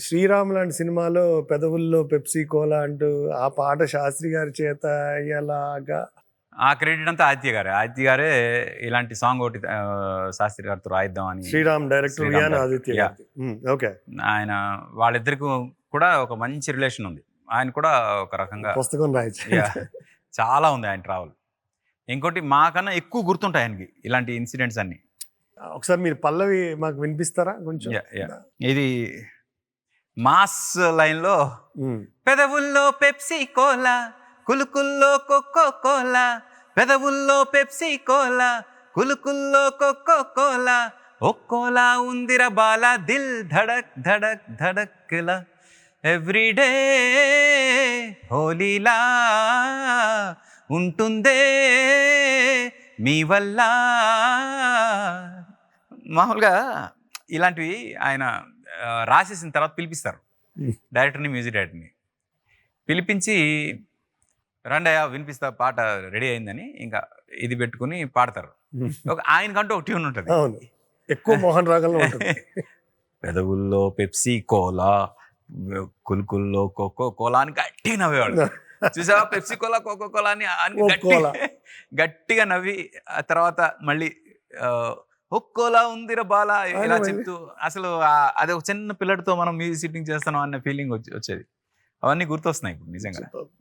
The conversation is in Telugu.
శ్రీరామ్ లాంటి సినిమాలో పెదవుల్లో పెప్సీ కోలా అంటూ ఆ పాట శాస్త్రి గారి చేత ఎలాగా ఆ క్రెడిట్ అంతా ఆదిత్య గారే. ఆదిత్య గారే ఇలాంటి సాంగ్ ఒకటి శాస్త్రి గారితో రాయిద్దాం అని శ్రీరామ్ డైరెక్టర్. ఆదిత్య ఓకే. ఆయన వాళ్ళిద్దరికి కూడా ఒక మంచి రిలేషన్ ఉంది. ఆయన కూడా ఒక రకంగా పుస్తకం రాయచ్చు. చాలా ఉంది ఆయన ట్రావెల్. ఇంకోటి మాకన్నా ఎక్కువ గుర్తుంటాయి ఆయనకి ఇలాంటి ఇన్సిడెంట్స్ అన్ని. ఒకసారి మీరు పల్లవి మాకు వినిపిస్తారా కొంచెం. ఇది మాస్ లైన్లో పెదవుల్లో పెప్సీ కోలా కులుకుల్లో కొక్కో కోలా పెదవుల్లో పెప్సీ కోలా కులుకుల్లో కొక్కో కోలా ఒక్కోలా ఉందిర బాల దిల్ ధడక్ ధడక్ ధడక్లా ఎవ్రీడే హోలీలా ఉంటుందే మీ వల్ల. మామూలుగా ఇలాంటివి ఆయన రాసేసిన తర్వాత పిలిపిస్తారు. డైరెక్టర్ని మ్యూజిక్ డైరెక్టర్ని. పిలిపించి రండయ్య వినిపిస్తా పాట రెడీ అయిందని ఇంకా ఇది పెట్టుకుని పాడతారు. ఒక ఆయనకంటూ ఒక ట్యూన్ ఉంటుంది. ఎక్కువ మోహన్ రాగంలో ఉంటుంది. పెదవుల్లో పెప్సీ కోలా కుల్కుల్లో కోకో కోలా అని గట్టిగా నవ్వేవాడు. చూసావా? పెప్సీ కోలా కోకో కోలా అని. గట్టి గట్టిగా నవ్వి ఆ తర్వాత మళ్ళీ ఒక్కోలా ఉందిరా బాల ఇలా. చెప్తూ అసలు అది ఒక చిన్న పిల్లడితో మనం మ్యూజిక్ సిట్టింగ్ చేస్తున్నాం అన్న ఫీలింగ్ వచ్చేది. అవన్నీ గుర్తొస్తున్నాయి ఇప్పుడు నిజంగా